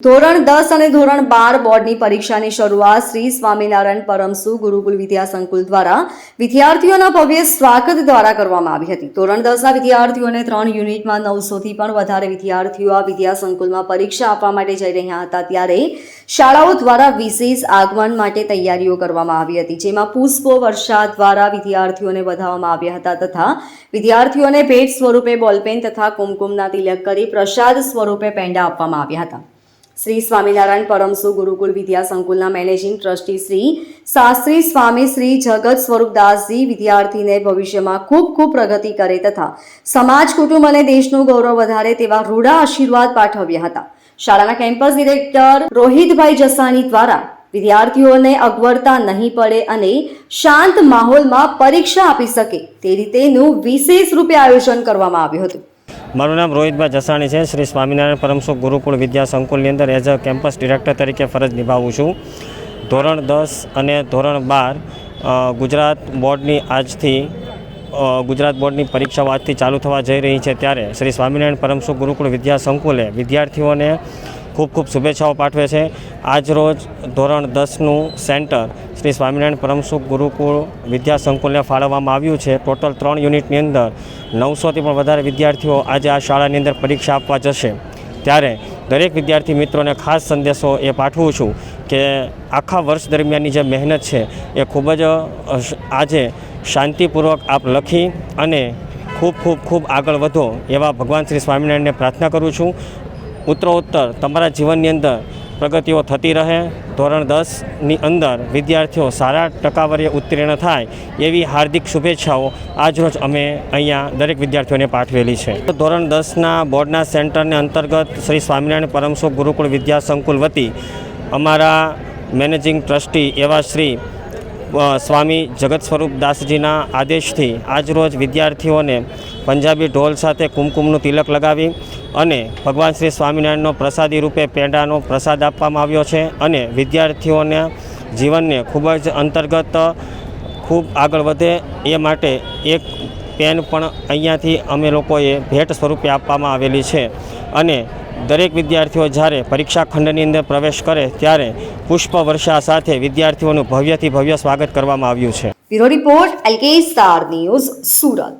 ધોરણ દસ અને ધોરણ બાર બોર્ડની પરીક્ષાની શરૂઆત શ્રી સ્વામિનારાયણ પરમસુ ગુરુકુલ વિદ્યા સંકુલ દ્વારા વિદ્યાર્થીઓના ભવ્ય સ્વાગત દ્વારા કરવામાં આવી હતી. ધોરણ દસના વિદ્યાર્થીઓને ત્રણ યુનિટમાં નવસોથી પણ વધારે વિદ્યાર્થીઓ આ વિદ્યા સંકુલમાં પરીક્ષા આપવા માટે જઈ રહ્યા હતા. ત્યારે શાળાઓ દ્વારા વિશેષ આગમન માટે તૈયારીઓ કરવામાં આવી હતી, જેમાં પુષ્પો વર્ષા દ્વારા વિદ્યાર્થીઓને વધાવવામાં આવ્યા હતા તથા વિદ્યાર્થીઓને ભેટ સ્વરૂપે બોલપેન તથા કુમકુમના તિલક કરી પ્રસાદ સ્વરૂપે પેંડા આપવામાં આવ્યા હતા. શ્રી સ્વામિનારાયણ પરમસુ ગુરુકુળ વિદ્યા સંકુલના મેનેજિંગ ટ્રસ્ટી શ્રી શાસ્ત્રી સ્વામી શ્રી જગત સ્વરૂપદાસજી વિદ્યાર્થીને ભવિષ્યમાં ખૂબ ખૂબ પ્રગતિ કરે તથા સમાજ, કુટુંબ અને દેશનું ગૌરવ વધારે તેવા રૂડા આશીર્વાદ પાઠવ્યા હતા. શાળાના કેમ્પસ ડિરેક્ટર રોહિતભાઈ જસાણી દ્વારા વિદ્યાર્થીઓને અગવડતા નહીં પડે અને શાંત માહોલમાં પરીક્ષા આપી શકે તે રીતેનું વિશેષ રૂપે આયોજન કરવામાં આવ્યું હતું. મારું નામ રોહિતભાઈ જસાણી છે. શ્રી સ્વામિનારાયણ પરમસુખ ગુરુકુળ વિદ્યા સંકુલની અંદર એઝ અ કેમ્પસ ડિરેક્ટર તરીકે ફરજ નિભાવું છું. ધોરણ દસ અને ધોરણ બાર ગુજરાત બોર્ડની આજથી ગુજરાત બોર્ડની પરીક્ષાઓ આજથી ચાલુ થવા જઈ રહી છે. ત્યારે શ્રી સ્વામિનારાયણ પરમસુખ ગુરુકુળ વિદ્યા સંકુલે વિદ્યાર્થીઓને ખૂબ ખૂબ શુભેચ્છાઓ પાઠવે છે. આજરોજ ધોરણ દસનું સેન્ટર શ્રી સ્વામિનારાયણ પરમસુખ ગુરુકુળ વિદ્યા સંકુલને ફાળવવામાં આવ્યું છે. ટોટલ ત્રણ યુનિટની અંદર નવસોથી પણ વધારે વિદ્યાર્થીઓ આજે આ શાળાની અંદર પરીક્ષા આપવા જશે. ત્યારે દરેક વિદ્યાર્થી મિત્રોને ખાસ સંદેશો એ પાઠવું છું કે આખા વર્ષ દરમિયાનની જે મહેનત છે એ ખૂબ જ આજે શાંતિપૂર્વક આપ લખી અને ખૂબ ખૂબ ખૂબ આગળ વધો એવા ભગવાન શ્રી સ્વામિનારાયણને પ્રાર્થના કરું છું. ઉત્તરોત્તર તમારા જીવનની અંદર પ્રગતિઓ થતી રહે. ધોરણ દસની અંદર વિદ્યાર્થીઓ સારા ટકાવારીએ ઉત્તીર્ણ થાય એવી હાર્દિક શુભેચ્છાઓ આજરોજ અમે અહીંયા દરેક વિદ્યાર્થીઓને પાઠવેલી છે. ધોરણ દસના બોર્ડના સેન્ટરને અંતર્ગત શ્રી સ્વામિનારાયણ પરમસુખ ગુરુકુળ વિદ્યા સંકુલ વતી અમારા મેનેજિંગ ટ્રસ્ટી એવા શ્રી સ્વામી જગત સ્વરૂપ દાસજીના આદેશથી આજરોજ વિદ્યાર્થીઓને પંજાબી ઢોલ સાથે કુમકુમનું તિલક લગાવી અને ભગવાન શ્રી સ્વામિનારાયણનો પ્રસાદી રૂપે પેંડાનો પ્રસાદ આપવામાં આવ્યો છે અને વિદ્યાર્થીઓના જીવનને ખૂબ જ અંતર્ગત ખૂબ આગળ વધે એ માટે એક પેન પણ અહીંયાથી અમે લોકોએ ભેટ સ્વરૂપે આપવામાં આવેલી છે. અને દરેક વિદ્યાર્થીઓ જ્યારે પરીક્ષા ખંડની અંદર પ્રવેશ કરે ત્યારે પુષ્પ વર્ષા સાથે વિદ્યાર્થીઓનું ભવ્યથી ભવ્ય સ્વાગત કરવામાં આવ્યું છે. Bureau report LK star news Surat.